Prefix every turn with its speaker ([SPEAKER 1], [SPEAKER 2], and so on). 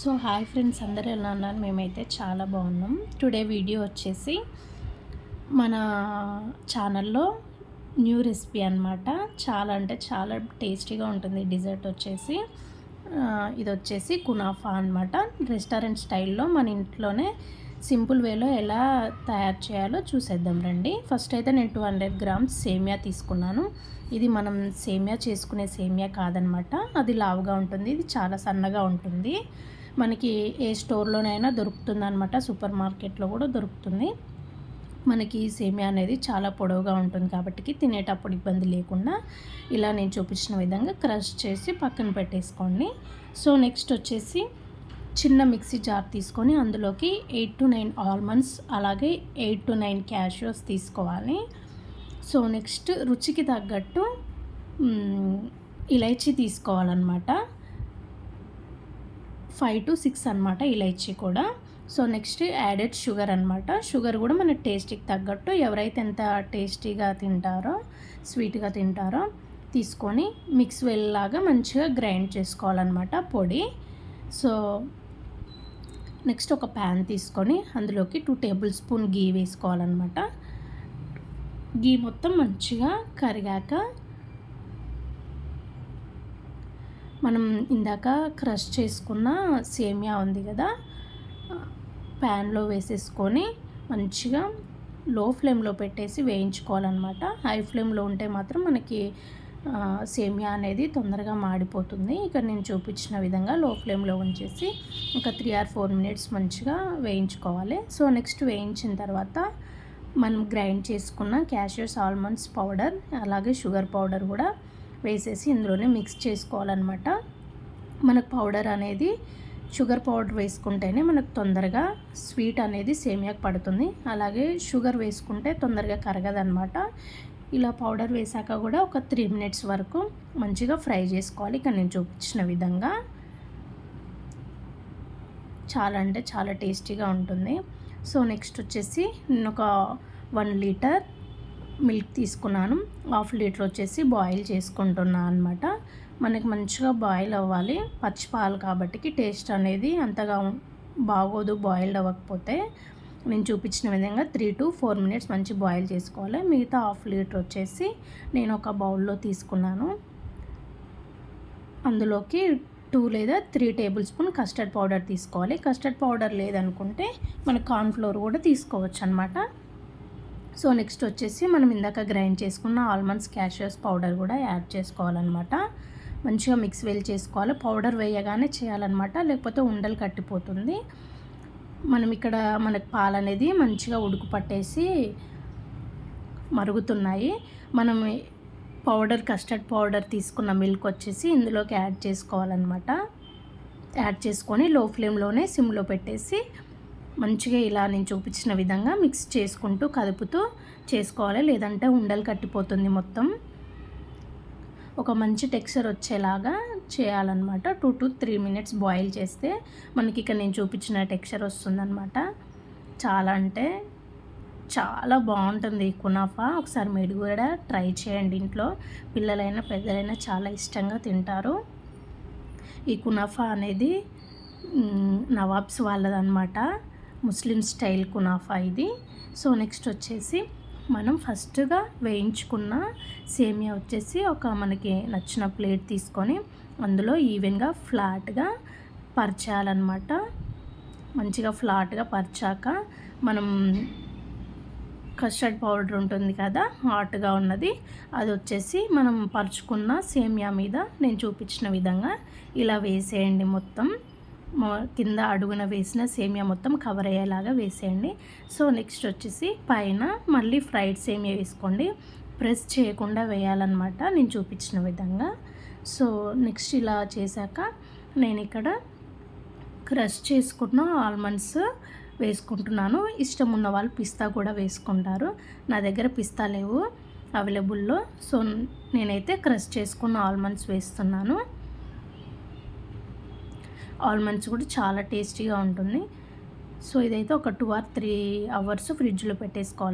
[SPEAKER 1] So hi friends అందరూ ఎలా ఉన్నారు? మేమైతే చాలా బాగున్నాం. టుడే వీడియో వచ్చేసి మన ఛానల్లో న్యూ రెసిపీ అనమాట చాలా అంటే చాలా టేస్టీగా ఉంటుంది డిజర్ట్ వచ్చేసి. ఇది వచ్చేసి కునాఫా అనమాట రెస్టారెంట్ స్టైల్లో మన ఇంట్లోనే సింపుల్ వేలో ఎలా తయారు చేయాలో చూసేద్దాం రండి. ఫస్ట్ అయితే నేను టూ హండ్రెడ్ గ్రామ్స్ సేమియా తీసుకున్నాను. ఇది మనం సేమియా చేసుకునే సేమియా కాదనమాట అది లావుగా ఉంటుంది ఇది చాలా సన్నగా ఉంటుంది. మనకి ఏ స్టోర్లోనైనా దొరుకుతుంది అనమాట సూపర్ మార్కెట్లో కూడా దొరుకుతుంది. మనకి సేమియా అనేది చాలా పొడవుగా ఉంటుంది కాబట్టి తినేటప్పుడు ఇబ్బంది లేకుండా ఇలా నేను చూపించిన విధంగా క్రష్ చేసి పక్కన పెట్టేసుకోండి. సో నెక్స్ట్ వచ్చేసి చిన్న మిక్సీ జార్ తీసుకొని అందులోకి ఎయిట్ టు నైన్ ఆల్మండ్స్ అలాగే ఎయిట్ టు నైన్ క్యాషియోస్ తీసుకోవాలి. సో నెక్స్ట్ రుచికి తగ్గట్టు ఇలైచి తీసుకోవాలన్నమాట. ఫైవ్ టు సిక్స్ అనమాట ఇలైచీ కూడా. సో నెక్స్ట్ యాడెడ్ షుగర్ అనమాట షుగర్ కూడా మన టేస్ట్కి తగ్గట్టు ఎవరైతే ఎంత టేస్టీగా తింటారో స్వీట్గా తింటారో తీసుకొని మిక్స్ వెళ్ళలాగా మంచిగా గ్రైండ్ చేసుకోవాలన్నమాట పొడి. సో నెక్స్ట్ ఒక ప్యాన్ తీసుకొని అందులోకి టూ టేబుల్ స్పూన్ గీ వేసుకోవాలన్నమాట. గీ మొత్తం మంచిగా కరిగాక మనం ఇందాక క్రష్ చేసుకున్న సేమియా ఉంది కదా ప్యాన్లో వేసేసుకొని మంచిగా లో ఫ్లేమ్లో పెట్టేసి వేయించుకోవాలన్నమాట. హై ఫ్లేమ్లో ఉంటే మాత్రం మనకి సేమియా అనేది తొందరగా మాడిపోతుంది. ఇక్కడ నేను చూపించిన విధంగా లో ఫ్లేమ్లో ఉంచేసి ఒక త్రీ ఆర్ ఫోర్ మినిట్స్ మంచిగా వేయించుకోవాలి. సో నెక్స్ట్ వేయించిన తర్వాత మనం గ్రైండ్ చేసుకున్న క్యాషియస్ ఆల్మండ్స్ పౌడర్ అలాగే షుగర్ పౌడర్ కూడా వేసేసి ఇందులోనే మిక్స్ చేసుకోవాలన్నమాట. మనకు పౌడర్ అనేది షుగర్ పౌడర్ వేసుకుంటేనే మనకు తొందరగా స్వీట్ అనేది సేమియాకు పడుతుంది. అలాగే షుగర్ వేసుకుంటే తొందరగా కరగదనమాట ఇలా పౌడర్ వేసాక కూడా ఒక త్రీ మినిట్స్ వరకు మంచిగా ఫ్రై చేసుకోవాలి. ఇక్కడ నేను చూపించిన విధంగా. చాలా అంటే చాలా టేస్టీగా ఉంటుంది. సో నెక్స్ట్ వచ్చేసి నేను ఒక వన్ లీటర్ మిల్క్ తీసుకున్నాను. హాఫ్ లీటర్ వచ్చేసి బాయిల్ చేసుకుంటున్నాను అనమాట మనకి మంచిగా బాయిల్ అవ్వాలి. పచ్చి పాలు కాబట్టి టేస్ట్ అనేది అంతగా బాగోదు బాయిల్డ్ అవ్వకపోతే. నేను చూపించిన విధంగా త్రీ టు ఫోర్ మినిట్స్ మంచి బాయిల్ చేసుకోవాలి. మిగతా హాఫ్ లీటర్ వచ్చేసి నేను ఒక బౌల్లో తీసుకున్నాను. అందులోకి టూ లేదా three table spoon custard powder తీసుకోవాలి. కస్టర్డ్ పౌడర్ లేదనుకుంటే మన కార్న్ఫ్లోర్ కూడా తీసుకోవచ్చు అనమాట సో నెక్స్ట్ వచ్చేసి మనం ఇందాక గ్రైండ్ చేసుకున్న ఆల్మండ్స్ క్యాషియస్ పౌడర్ కూడా యాడ్ చేసుకోవాలన్నమాట. మంచిగా మిక్స్ వెల్ చేసుకోవాలి. పౌడర్ వేయగానే చేయాలన్నమాట. లేకపోతే ఉండలు కట్టిపోతుంది. మనం ఇక్కడ మనకు పాలు అనేది మంచిగా ఉడుకు పట్టేసి మరుగుతున్నాయి. మనం పౌడర్ కస్టర్డ్ పౌడర్ తీసుకున్న మిల్క్ వచ్చేసి ఇందులోకి యాడ్ చేసుకోవాలన్నమాట. యాడ్ చేసుకొని లో ఫ్లేమ్లోనే సిమ్లో పెట్టేసి మంచిగా ఇలా నేను చూపించిన విధంగా మిక్స్ చేసుకుంటూ కదుపుతూ చేసుకోవాలి. లేదంటే ఉండలు కట్టిపోతుంది మొత్తం. ఒక మంచి టెక్స్చర్ వచ్చేలాగా చేయాలన్నమాట. Two to three minutes boil చేస్తే మనకి ఇక్కడ నేను చూపించిన టెక్స్చర్ వస్తుందన్నమాట. చాలా అంటే చాలా బాగుంటుంది ఈ కునాఫా. ఒకసారి మీరు కూడా ట్రై చేయండి ఇంట్లో. పిల్లలైనా పెద్దలైనా చాలా ఇష్టంగా తింటారు. ఈ కునాఫా అనేది నవాబ్స్ వాళ్ళదన్నమాట. ముస్లిం స్టైల్ కునాఫా ఇది. సో నెక్స్ట్ వచ్చేసి మనం ఫస్ట్గా వేయించుకున్న సేమియా వచ్చేసి ఒక మనకి నచ్చిన ప్లేట్ తీసుకొని అందులో ఈవెన్గా ఫ్లాట్గా పరచాలన్నమాట. మంచిగా ఫ్లాట్గా పరిచాక మనం కస్టర్డ్ పౌడర్ ఉంటుంది కదా హాట్గా ఉన్నది అది వచ్చేసి మనం పరుచుకున్న సేమియా మీద నేను చూపించిన విధంగా ఇలా వేసేయండి మొత్తం. కింద అడుగున వేసిన సేమియా మొత్తం కవర్ అయ్యేలాగా వేసేయండి. సో నెక్స్ట్ వచ్చేసి పైన మళ్ళీ ఫ్రైడ్ సేమియా వేసుకోండి. ప్రెస్ చేయకుండా వేయాలన్నమాట నేను చూపించిన విధంగా. సో నెక్స్ట్ ఇలా చేశాక నేను ఇక్కడ క్రష్ చేసుకున్న ఆల్మండ్స్ వేసుకుంటున్నాను. ఇష్టం ఉన్న వాళ్ళు పిస్తా కూడా వేసుకుంటారు. నా దగ్గర పిస్తా లేవు అవైలబుల్లో సో నేనైతే క్రష్ చేసుకున్న ఆల్మండ్స్ వేస్తున్నాను. ఆల్మండ్స్ కూడా చాలా టేస్టీగా ఉంటుంది. సో ఇదైతే ఒక టూ ఆర్ త్రీ అవర్స్ ఫ్రిడ్జ్లో పెట్టేసుకోవాలి